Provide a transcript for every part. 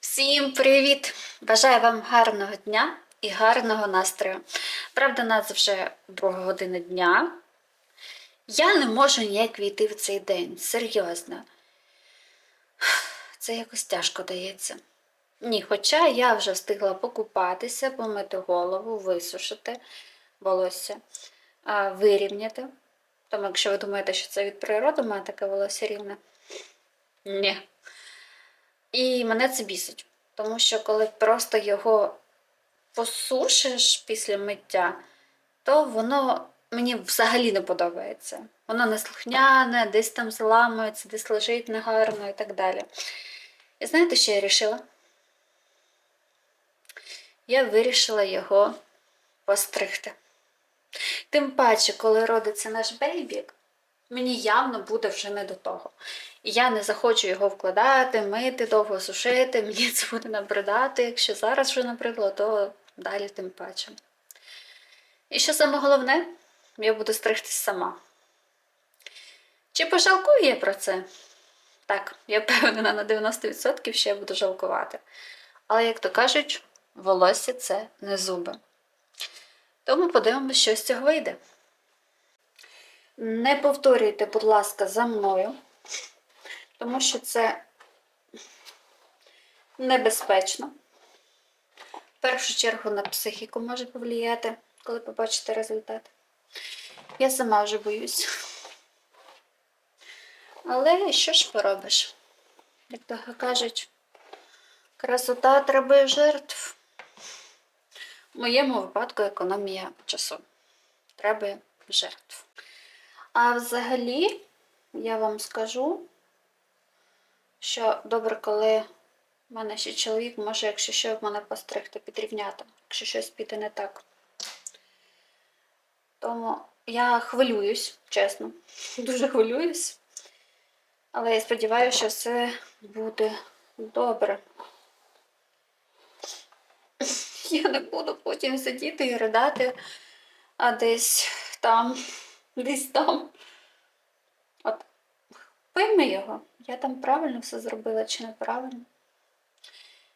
Всім привіт! Бажаю вам гарного дня і гарного настрою. Правда, нас вже друга година дня. Я не можу ніяк війти в цей день. Серйозно. Це якось тяжко дається. Ні, хоча я вже встигла покупатися, помити голову, висушити волосся, вирівняти. Тому, якщо ви думаєте, що це від природи, мене таке волосся рівне. Ні. І мене це бісить. Тому що коли просто його посушиш після миття, то воно мені взагалі не подобається. Воно не слухняне, десь там зламується, десь лежить негарно і так далі. І знаєте, що я вирішила? Я вирішила його постригти. Тим паче, коли родиться наш бейбік, мені явно буде вже не до того. І я не захочу його вкладати, мити, довго сушити, мені це буде набридати. Якщо зараз вже набридло, то далі тим паче. І що саме головне, я буду стригтись сама. Чи пожалкую я про це? Так, я впевнена на 90%, що я буду жалкувати. Але, як то кажуть, волосся це не зуби. Тому подивимося, що з цього вийде. Не повторюйте, будь ласка, за мною, тому що це небезпечно. В першу чергу на психіку може повлияти, коли побачите результат. Я сама вже боюсь. Але що ж поробиш? Як то кажуть, красота требує жертв. В моєму випадку економія часу. Треба жертв. А взагалі, я вам скажу, що добре, коли в мене ще чоловік може, якщо що, в мене постригти, підрівняти, якщо щось піде не так. Тому я хвилююсь, чесно, дуже хвилююсь. Але я сподіваюся, що все буде добре. Я не буду потім сидіти і ридати, а десь там, десь там. От пойми його, я там правильно все зробила чи неправильно.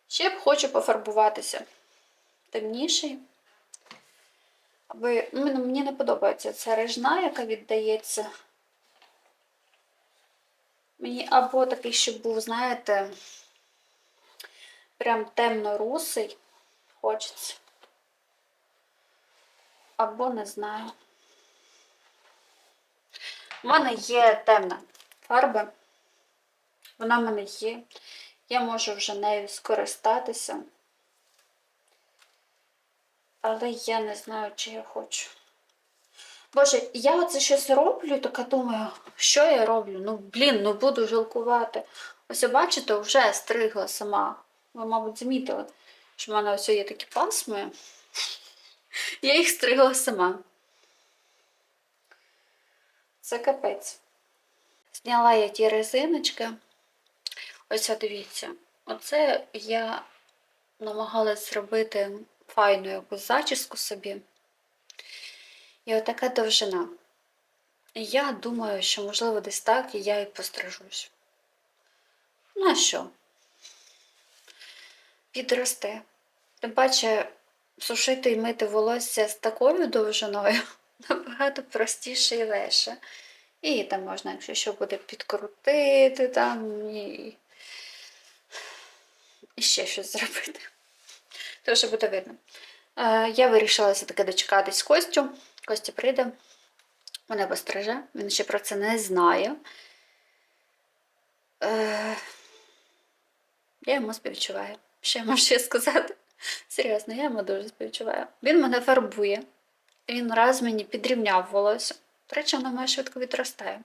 Ще б хочу пофарбуватися темніший. Аби ну, мені не подобається ця рижна, яка віддається. Мені або такий, щоб був, знаєте, прям темно-русий хочеться. Або не знаю. У мене є темна фарба. Вона в мене є. Я можу вже нею скористатися. Але я не знаю, чи я хочу. Боже, я оце щось роблю, така думаю, що я роблю? Ну, блін, ну буду жалкувати. Ось, бачите, вже стригла сама. Ви, мабуть, замітили, що в мене ось є такі пасми. Я їх стригла сама. Це капець. Зняла я ті резиночки. Ось дивіться. Оце я намагалась зробити файну якусь зачіску собі. І отака довжина. Я думаю, що, можливо, десь так і я і пострижусь. Ну а що? Підросте. Тим паче, сушити і мити волосся з такою довжиною набагато простіше і легше. І там можна, якщо що буде підкрутити, там і, і ще щось зробити. То вже буде видно. Е, я вирішила все-таки дочекатись Костю. Костя прийде, мене постриже, він ще про це не знає. Е, я йому співчуваю. Я можу ще сказати? Серйозно, я йому дуже співчуваю. Він мене фарбує. Він раз мені підрівняв волосся. До речі, воно має швидко відростає.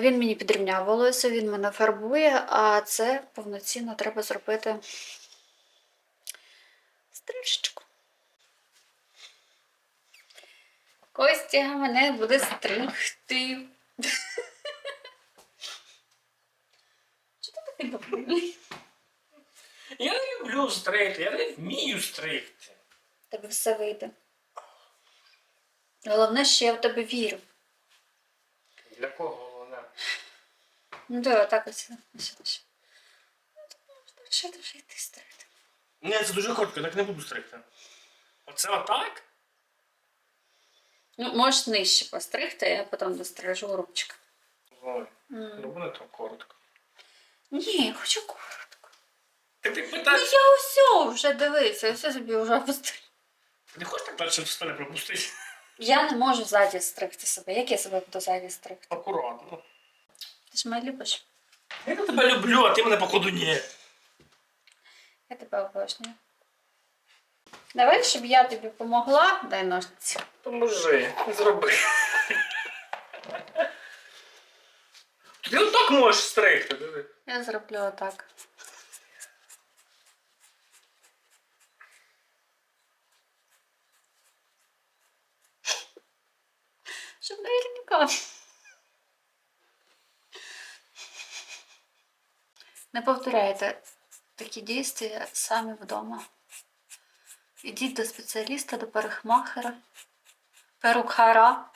Він мені підрівняв волосся, він мене фарбує, а це повноцінно треба зробити стрижечку. Костя мене буде стригти. Чого ти такий добрий? Я не люблю стригти, я не вмію стригти. Тебе все вийде. Головне, що я в тебе вірю. Для кого вона? Ну, давай, так ось. ось, ось. Що ти йти стригти? Ні, це дуже коротко, так не буду стригти. Оце отак? Ну, можеш нижче постригти, я потім дострижу рубчик. Ой, ну буде так коротко. Ні, я хочу коротко. Так ти Ну питаєш, я усе вже дивися, я все собі вже постриг. ти не хочеш так далі в столі пропустити? Я не можу ззаді стригти себе. Як я себе буду ззаді стригти? Акуратно. Ти ж мене любиш? Я тебе люблю, а ти мене походу ні. Я тебе обожнюю. Давай, щоб я тобі допомогла, дай ножниці. Поможи, зроби. Ти отак можеш стригти, диви. Я зроблю отак. Щоб наверняка. Не повторяйте такі дійства самі вдома. Ідіть до спеціаліста, до парикмахера, перукара.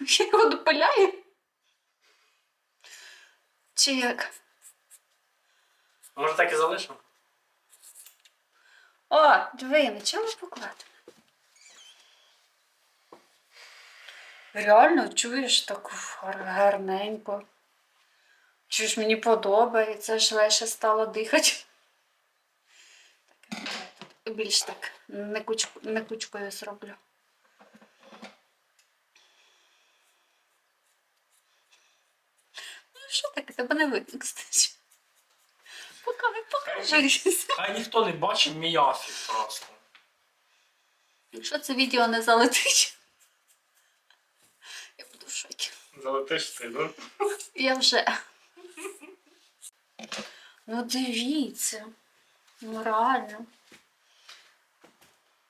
Я його допиляю. Чи як? Може так і залишимо? О, диви, на чому покладено? Реально чуєш гар- гарненько. Чуєш, мені подобається, аж легше стало дихати. Так, більш так не, кучку, не кучкою зроблю. Ну що таке, тебе не видно, кстати. Покажи, покажись. Хай ніхто не бачить мій афік просто. Якщо це відео не залетить, я буду в шокі. Залетиш ти, ну? Я вже. Ну дивіться. Ну реально.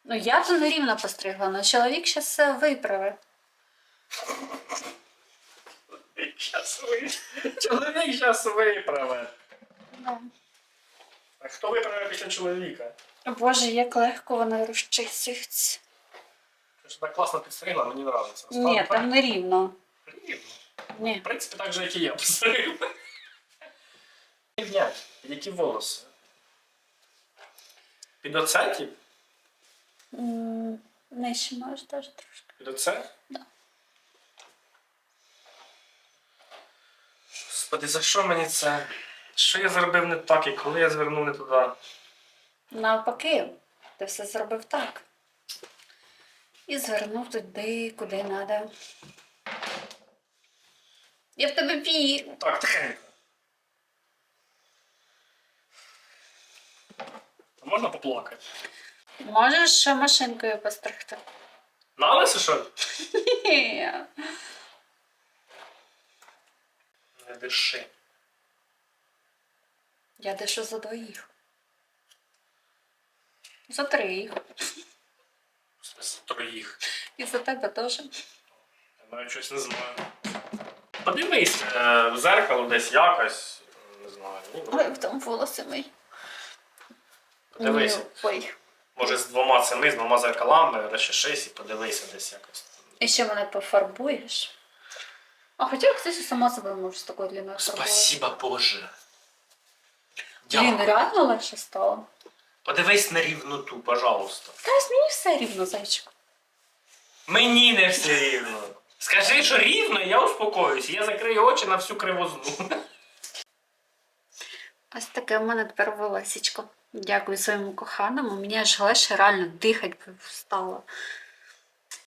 Ну я то нерівно постригла, але чоловік зараз все виправить. Щас ви... Чоловік зараз виправе. Да. А хто виправе після чоловіка? Боже, як легко вона розчисується. Ти ж так класно підстригла, мені подобається. Ні, там нерівно. Рівно. Ні. В принципі, так же, як і я постриг. Рівнять. Які волоси? Під оце, тип? М, Нижче можеш теж трошки. Під оце? Да. Господи, за що мені це? Що я зробив не так і коли я звернув не туди? Навпаки, ти все зробив так. І звернув туди, куди треба. Я в тебе вірю. Так, тихенько. А Можна поплакати? Можеш ще машинкою постригти? На лисо, що? Ні. Не диши. Я дещо за двоїх. За троїх. В смысле, троїх. І за тебе теж. Я навіть щось не знаю. Подивись е, в зеркало десь якось. Не знаю. Ну, Ой, там волоси мої. Подивись. Ні, Ой. Може з двома цими, з двома зеркалами, розчешись і подивися десь якось. І ще мене пофарбуєш. А хоча, кстати, сама себе можу з такою длиною фарбувати. Спасибо, Боже. Блін, реально легше стало. Подивись на рівноту, пожалуйста. Та мені все рівно, зайчик. Мені не все рівно. Скажи, що рівно, я успокоюсь. Я закрию очі на всю кривозну. Ось таке в мене тепер волосечко. Дякую своєму коханому. Мені аж легше реально дихати стало.